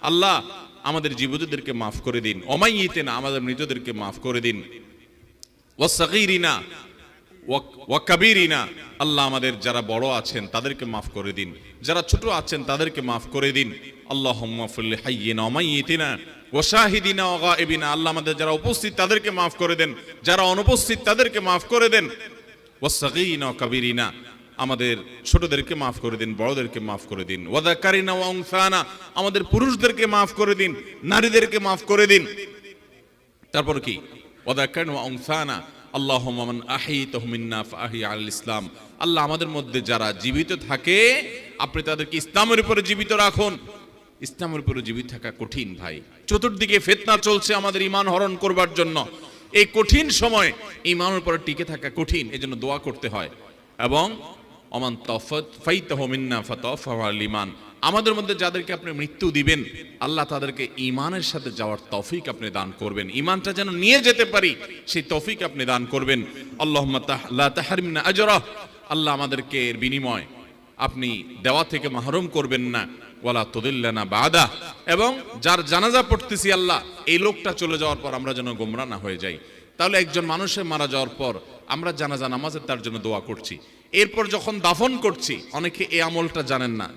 আল্লাহ আমাদের মাফ করে দিন। অমাইতে না আমাদের মৃতদেরকে মাফ করে দিন। আল্লাহ আমাদের যারা বড় আছেন তাদেরকে মাফ করে দিন। যারা ছোট আছেন তাদেরকে মাফ করে দিন। আল্লাহ ওয়াশাহিদিনা ওয়াগাইবিনা আল্লাহ আমাদের যারা উপস্থিত তাদেরকে মাফ করে দেন। যারা অনুপস্থিত তাদেরকে মাফ করে দেন। ওয়াসাগীরিনা ওয়াকাবিরিনা আমাদের ছোটদেরকে মাফ করে দিন, বড়দেরকে মাফ করে দিন। ওয়াদাকারিনা ওয়াংসানা আমাদের পুরুষদেরকে মাফ করে দিন, নারীদেরকে মাফ করে দিন। তারপর কি? ওয়াদাকারিনা ওয়াংসানা আল্লাহ মান আহি তহমিন্না আহি আল ইসলাম। আল্লাহ আমাদের মধ্যে যারা জীবিত থাকে, আপনি তাদেরকে ইসলামের উপরে জীবিত রাখুন। ইসলামের উপরে জীবিত থাকা কঠিন ভাই। চতুর্দিকে ফেতনা চলছে আমাদের ইমান হরণ করবার জন্য। এই কঠিন সময় ইমানের উপরে টিকে থাকা কঠিন, এজন্য দোয়া করতে হয়। এবং অমান তফত, ফাইতাহ মিন্না ফতফ ইমান আমাদের মধ্যে যাদেরকে আপনি মৃত্যু দিবেন, আল্লাহ তাদেরকে ইমানের সাথে যাওয়ার তফিক আপনি দান করবেন। ইমানটা যেন নিয়ে যেতে পারি, সেই তফিক আপনি দান করবেন। আল্লাহ তাহরিমনা আল্লাহ আমাদেরকে এর বিনিময় আপনি দেওয়া থেকে মাহরুম করবেন না। ওয়ালা তুদিল্লানা বাদা। এবং যার জানাজা পড়তেছি আল্লাহ, এই লোকটা চলে যাওয়ার পর আমরা যেন গোমরা না হয়ে যাই। তাহলে একজন মানুষের মারা যাওয়ার পর আমরা জানাজা নামাজের তার জন্য দোয়া করছি। এরপর যখন দাফন করছি, অনেকে এই আমলটা জানেন না।